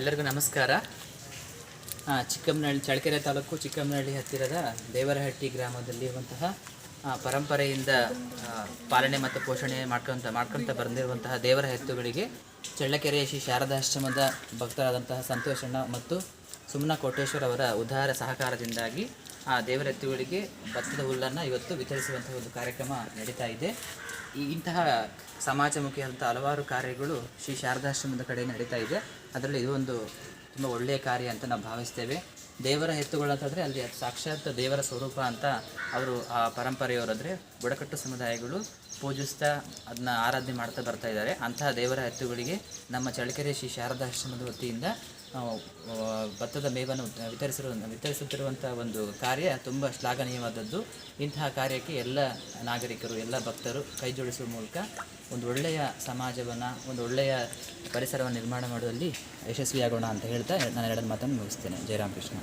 ಎಲ್ಲರಿಗೂ ನಮಸ್ಕಾರ. ಚಿಕ್ಕಮ್ಮನಹಳ್ಳಿ, ಚಳ್ಳಕೆರೆ ತಾಲೂಕು ಚಿಕ್ಕಮ್ಮನಹಳ್ಳಿ ಹತ್ತಿರದ ದೇವರಹಟ್ಟಿ ಗ್ರಾಮದಲ್ಲಿರುವಂತಹ ಪರಂಪರೆಯಿಂದ ಪಾಲನೆ ಮತ್ತು ಪೋಷಣೆ ಮಾಡ್ಕೊಂತ, ಮಾಡ್ಕೊತ ಬಂದಿರುವಂತಹ ದೇವರ ಎತ್ತುಗಳಿಗೆ ಚಳ್ಳಕೆರೆ ಶ್ರೀ ಶಾರದಾಶ್ರಮದ ಭಕ್ತರಾದಂತಹ ಸಂತೋಷಣ್ಣ ಮತ್ತು ಸುಮ್ನ ಕೋಟೇಶ್ವರ ಅವರ ಉದಾರ ಸಹಕಾರದಿಂದಾಗಿ ಆ ದೇವರ ಎತ್ತುಗಳಿಗೆ ಭತ್ತದ ಹುಲ್ಲನ್ನು ಇವತ್ತು ವಿತರಿಸುವಂತಹ ಒಂದು ಕಾರ್ಯಕ್ರಮ ನಡೀತಾ ಇದೆ. ಈ ಇಂತಹ ಸಮಾಜಮುಖಿಯಾದಂಥ ಹಲವಾರು ಕಾರ್ಯಗಳು ಶ್ರೀ ಶಾರದಾಶ್ರಮದ ಕಡೆ ನಡೀತಾ ಇದೆ. ಅದರಲ್ಲಿ ಇದು ಒಂದು ತುಂಬ ಒಳ್ಳೆಯ ಕಾರ್ಯ ಅಂತ ನಾವು ಭಾವಿಸ್ತೇವೆ. ದೇವರ ಎತ್ತುಗಳು ಅಂತಂದರೆ ಅಲ್ಲಿ ಸಾಕ್ಷಾತ್ ದೇವರ ಸ್ವರೂಪ ಅಂತ ಅವರು ಆ ಪರಂಪರೆಯವರಾದರೆ ಬುಡಕಟ್ಟು ಸಮುದಾಯಗಳು ಪೂಜಿಸ್ತಾ ಅದನ್ನ ಆರಾಧನೆ ಮಾಡ್ತಾ ಬರ್ತಾ ಇದ್ದಾರೆ. ಅಂತಹ ದೇವರ ಎತ್ತುಗಳಿಗೆ ನಮ್ಮ ಚಳ್ಳಕೆರೆ ಶ್ರೀ ಶಾರದಾಶ್ರಮದ ವತಿಯಿಂದ ಭತ್ತದ ಮೇವನ್ನು ವಿತರಿಸಿರುವ ವಿತರಿಸುತ್ತಿರುವಂಥ ಒಂದು ಕಾರ್ಯ ತುಂಬ ಶ್ಲಾಘನೀಯವಾದದ್ದು. ಇಂತಹ ಕಾರ್ಯಕ್ಕೆ ಎಲ್ಲ ನಾಗರಿಕರು, ಎಲ್ಲ ಭಕ್ತರು ಕೈ ಜೋಡಿಸುವ ಮೂಲಕ ಒಂದು ಒಳ್ಳೆಯ ಸಮಾಜವನ್ನು, ಒಂದು ಒಳ್ಳೆಯ ಪರಿಸರವನ್ನು ನಿರ್ಮಾಣ ಮಾಡುವಲ್ಲಿ ಯಶಸ್ವಿಯಾಗೋಣ ಅಂತ ಹೇಳ್ತಾ ನಾನು ಎರಡನ್ನು ಮಾತನ್ನು ಮುಗಿಸ್ತೇನೆ. ಜಯರಾಮ್ ಕೃಷ್ಣ